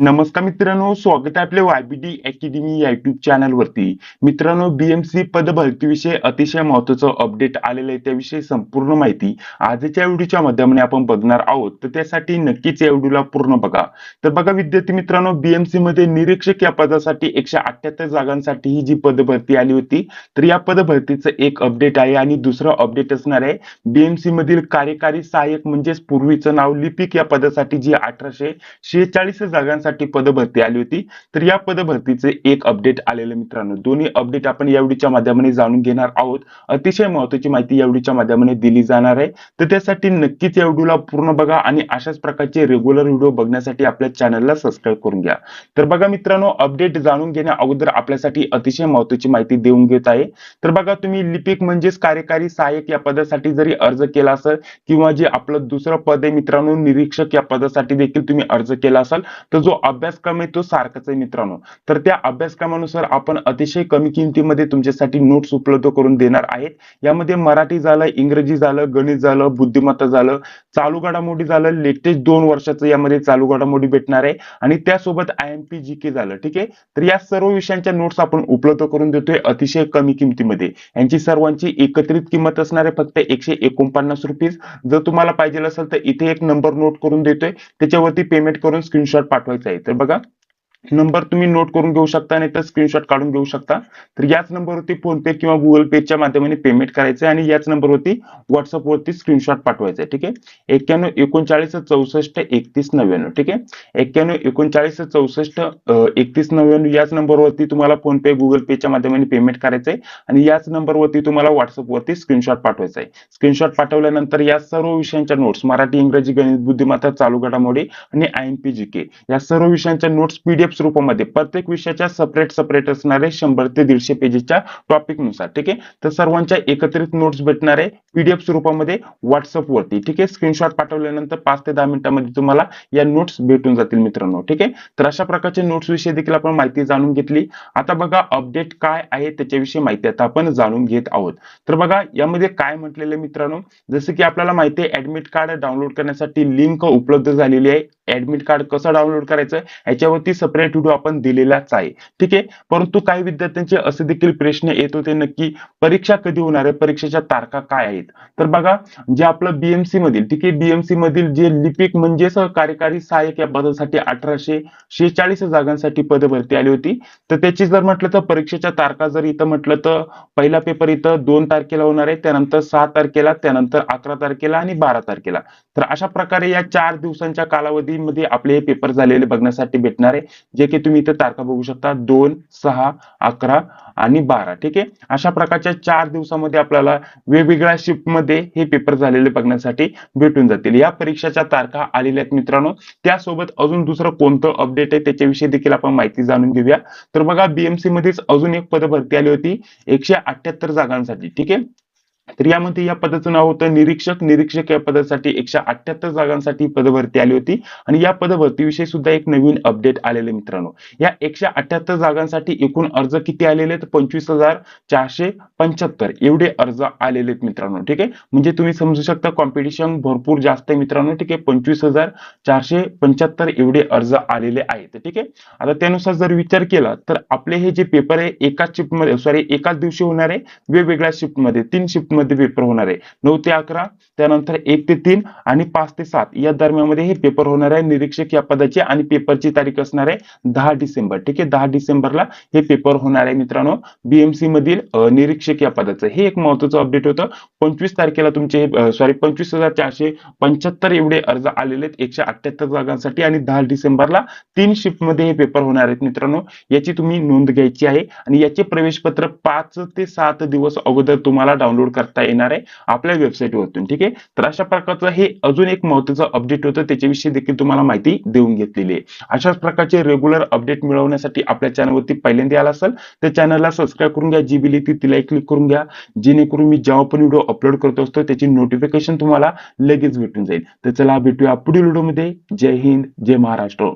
नमस्कार मित्रांनो स्वागत आहे आपल्या वायबीडी अकॅडमी या युट्यूब चॅनल वरती. मित्रांनो बीएमसी पद भरतीविषयी अतिशय महत्वाचं अपडेट आलेलं आहे. त्याविषयी संपूर्ण माहिती आजच्या व्हिडिओच्या माध्यमाने आपण बघणार आहोत. तर त्यासाठी नक्कीच या व्हिडिओला पूर्ण बघा. तर बघा विद्यार्थी मित्रांनो बीएमसी मध्ये निरीक्षक या पदासाठी एकशे अठ्याहत्तर जागांसाठी ही जी पद भरती आली होती तर या पद भरतीचं एक अपडेट आहे आणि दुसरं अपडेट असणार आहे. बीएमसी मधील कार्यकारी सहाय्यक म्हणजेच पूर्वीचं नाव लिपिक या पदासाठी जी अठराशे शेहेचाळीस जागांसाठी पदभरती आली होती. तर या पदभरतीचे एक अपडेट आलेलं मित्रांनो. दोन्ही अपडेट आपण यावेळीच्या माध्यमाने जाणून घेणार आहोत. अतिशय महत्वाची माहिती यावेळीच्या माध्यमाने दिली जाणार आहे. तर त्यासाठी नक्कीच या व्हिडिओला पूर्ण बघा आणि अशाच प्रकारचे रेग्युलर व्हिडिओ बघण्यासाठी आपल्या चॅनलला सबस्क्राईब करून घ्या. तर बघा मित्रांनो अपडेट जाणून घेण्या अगोदर आपल्यासाठी अतिशय महत्वाची माहिती देऊन घेत आहे. तर बघा तुम्ही लिपिक म्हणजेच कार्यकारी सहाय्यक या पदासाठी जरी अर्ज केला असेल किंवा जे आपलं दुसरं पद आहे मित्रांनो निरीक्षक या पदासाठी देखील तुम्ही अर्ज केला असाल तर जो अभ्यासक्रम आहे तो सारखाच आहे मित्रांनो. तर त्या अभ्यासक्रमानुसार आपण अतिशय कमी किमतीमध्ये तुमच्यासाठी नोट्स उपलब्ध करून देणार आहेत. यामध्ये मराठी झालं इंग्रजी झालं गणित झालं बुद्धिमत्ता झालं चालू घडामोडी झालं लेटेस्ट दोन वर्षाचं यामध्ये चालू घडामोडी भेटणार आहे. आणि त्यासोबत I M P G K झालं ठीक आहे? तर या सर्व विषयांच्या नोट्स आपण उपलब्ध करून देतोय अतिशय कमी किमतीमध्ये. यांची सर्वांची एकत्रित किंमत असणार आहे फक्त एकशे एकोणपन्नास रुपीज जर तुम्हाला पाहिजे असेल तर इथे एक नंबर नोट करून देतोय. त्याच्यावरती पेमेंट करून स्क्रीनशॉट पाठवायचा आहे तर बघा नंबर तुम्ही नोट करून घेऊ शकता नाही तर स्क्रीनशॉट काढून घेऊ शकता. तर याच नंबरवरती फोन पे किंवा गुगल पेच्या माध्यमाने पेमेंट करायचं आणि याच नंबरवरती व्हॉट्सअपवरती स्क्रीनशॉट पाठवायचा आहे ठीक आहे? एक्क्याण्णव एकोणचाळीस चौसष्ट एकतीस नव्याण्णव ठीक आहे? एक्क्याण्णव एकोणचाळीस चौसष्ट एकतीस नव्याण्णव याच नंबरवरती तुम्हाला फोन पे गुगल पेच्या माध्यमाने पेमेंट करायचं आहे आणि याच नंबरवरती तुम्हाला व्हॉट्सअपवरती स्क्रीनशॉट पाठवायचा आहे स्क्रीनशॉट पाठवल्यानंतर या सर्व विषयांच्या नोट्स मराठी इंग्रजी गणित बुद्धिमत्ता चालू घडामोडी आणि I M P G K या सर्व विषयांच्या नोट्स पीडीएफ स्वरूपामध्ये प्रत्येक विषयाच्या सेपरेट सपरेट असणारे शंभर ते दीडशे पेजेसच्या टॉपिकनुसार ठीक आहे? तर सर्वांच्या एकत्रित नोट्स भेटणार आहे पीडीएफ स्वरूपामध्ये व्हॉट्सअप वरती ठीक आहे? स्क्रीनशॉट पाठवल्यानंतर पाच ते दहा मिनिटांमध्ये तुम्हाला या नोट्स भेटून जातील मित्रांनो ठीक आहे? तर अशा प्रकारच्या नोट्स विषयी देखील आपण माहिती जाणून घेतली. आता बघा अपडेट काय आहे त्याच्याविषयी माहिती आता आपण जाणून घेत आहोत. तर बघा यामध्ये काय म्हटलेलं मित्रांनो? जसं की आपल्याला माहिती आहे ऍडमिट कार्ड डाउनलोड करण्यासाठी लिंक उपलब्ध झालेली आहे. ऍडमिट कार्ड कसं डाउनलोड करायचं याच्यावरती सेपरेट व्हिडिओ आपण दिलेलाच आहे. ठीक आहे? परंतु काही विद्यार्थ्यांचे असे देखील प्रश्न येत होते नक्की परीक्षा कधी होणार आहे? परीक्षेच्या तारखा काय आहेत? तर बघा जे आपलं बीएमसी मधील ठीक आहे? बीएमसी मधील जे लिपिक म्हणजेच कार्यकारी सहाय्यक या पदासाठी अठराशे शेहेचाळीस जागांसाठी पद भरती आली होती. तर त्याची जर म्हटलं तर परीक्षेच्या तारखा जर इथं म्हटलं तर पहिला पेपर इथं दोन तारखेला होणार आहे त्यानंतर सहा तारखेला त्यानंतर अकरा तारखेला आणि बारा तारखेला. तर अशा प्रकारे या चार दिवसांच्या कालावधी मध्ये आपले हे पेपर झालेले बघण्यासाठी भेटणार आहे जे की तुम्ही इथं तारखा बघू शकता. दोन सहा अकरा आणि बारा. ठीक आहे? अशा प्रकारच्या चार दिवसामध्ये आपल्याला वेगवेगळ्या शिफ्टमध्ये हे पेपर झालेले बघण्यासाठी भेटून जातील. या परीक्षेच्या तारखा आलेल्या आहेत मित्रांनो. त्यासोबत अजून दुसरं कोणतं अपडेट आहे त्याच्याविषयी देखील आपण माहिती जाणून घेऊया. तर बघा बीएमसी मध्येच अजून एक पद भरती आली होती. एकशे अठ्याहत्तर जागांसाठी. ठीक आहे? तर यामध्ये या पदाचं नाव होतं निरीक्षक. निरीक्षक या पदासाठी एकशे अठ्याहत्तर जागांसाठी पदभरती आली होती. आणि या पदभरतीविषयी सुद्धा एक नवीन अपडेट आलेले मित्रांनो. या एकशे अठ्याहत्तर जागांसाठी एकूण अर्ज किती आलेले आहेत? पंचवीस हजार चारशे पंच्याहत्तर एवढे अर्ज आलेले आहेत मित्रांनो. ठीक आहे? म्हणजे तुम्ही समजू शकता कॉम्पिटिशन भरपूर जास्त आहे मित्रांनो. ठीक आहे? पंचवीस हजार चारशे पंच्याहत्तर एवढे अर्ज आलेले आहेत. ठीक आहे? आता त्यानुसार जर विचार केला तर आपले हे जे पेपर आहे एकाच शिफ्टमध्ये सॉरी एकाच दिवशी होणार आहे वेगवेगळ्या शिफ्टमध्ये तीन शिफ्ट मध्ये पेपर होणार आहे. नऊ ते अकरा त्यानंतर एक ते तीन आणि पाच ते सात. या दरम्यानमध्ये हे पेपर होणार आहे. निरीक्षक या पदाची आणि पेपरची तारीख असणार आहे दहा डिसेंबर. ठीक आहे? दहा डिसेंबरला हे पेपर होणार आहे मित्रांनो. बीएमसी मधील निरीक्षक या पदाचं. हे एक महत्वाचं अपडेट होतं. पंचवीस तारखेला तुमचे सॉरी पंचवीस हजार चारशे पंच्याहत्तर एवढे अर्ज आलेले आहेत. एकशे अठ्ठ्याहत्तर जागांसाठी आणि दहा डिसेंबरला तीन शिफ्टमध्ये हे पेपर होणार आहेत मित्रांनो. याची तुम्ही नोंद घ्यायची आहे. आणि याचे प्रवेशपत्र पाच ते सात दिवस अगोदर तुम्हाला डाउनलोड करता येणार आहे आपल्या वेबसाईटवरतून ठीक आहे? तर अशा प्रकारचं हे अजून एक महत्वाचं अपडेट होतं त्याच्याविषयी देखील तुम्हाला माहिती देऊन घेतलेली आहे. अशाच प्रकारचे रेग्युलर अपडेट मिळवण्यासाठी आपल्या चॅनलवरती पहिल्यांदा आला असेल तर चॅनलला सबस्क्राईब करून घ्या जी बिल येते तिला क्लिक करून घ्या. जेणेकरून मी जेव्हा पण व्हिडिओ अपलोड करत असतो त्याची नोटिफिकेशन तुम्हाला लगेच भेटून जाईल. तर चला भेटूया पुढील व्हिडिओमध्ये जय हिंद जय महाराष्ट्र.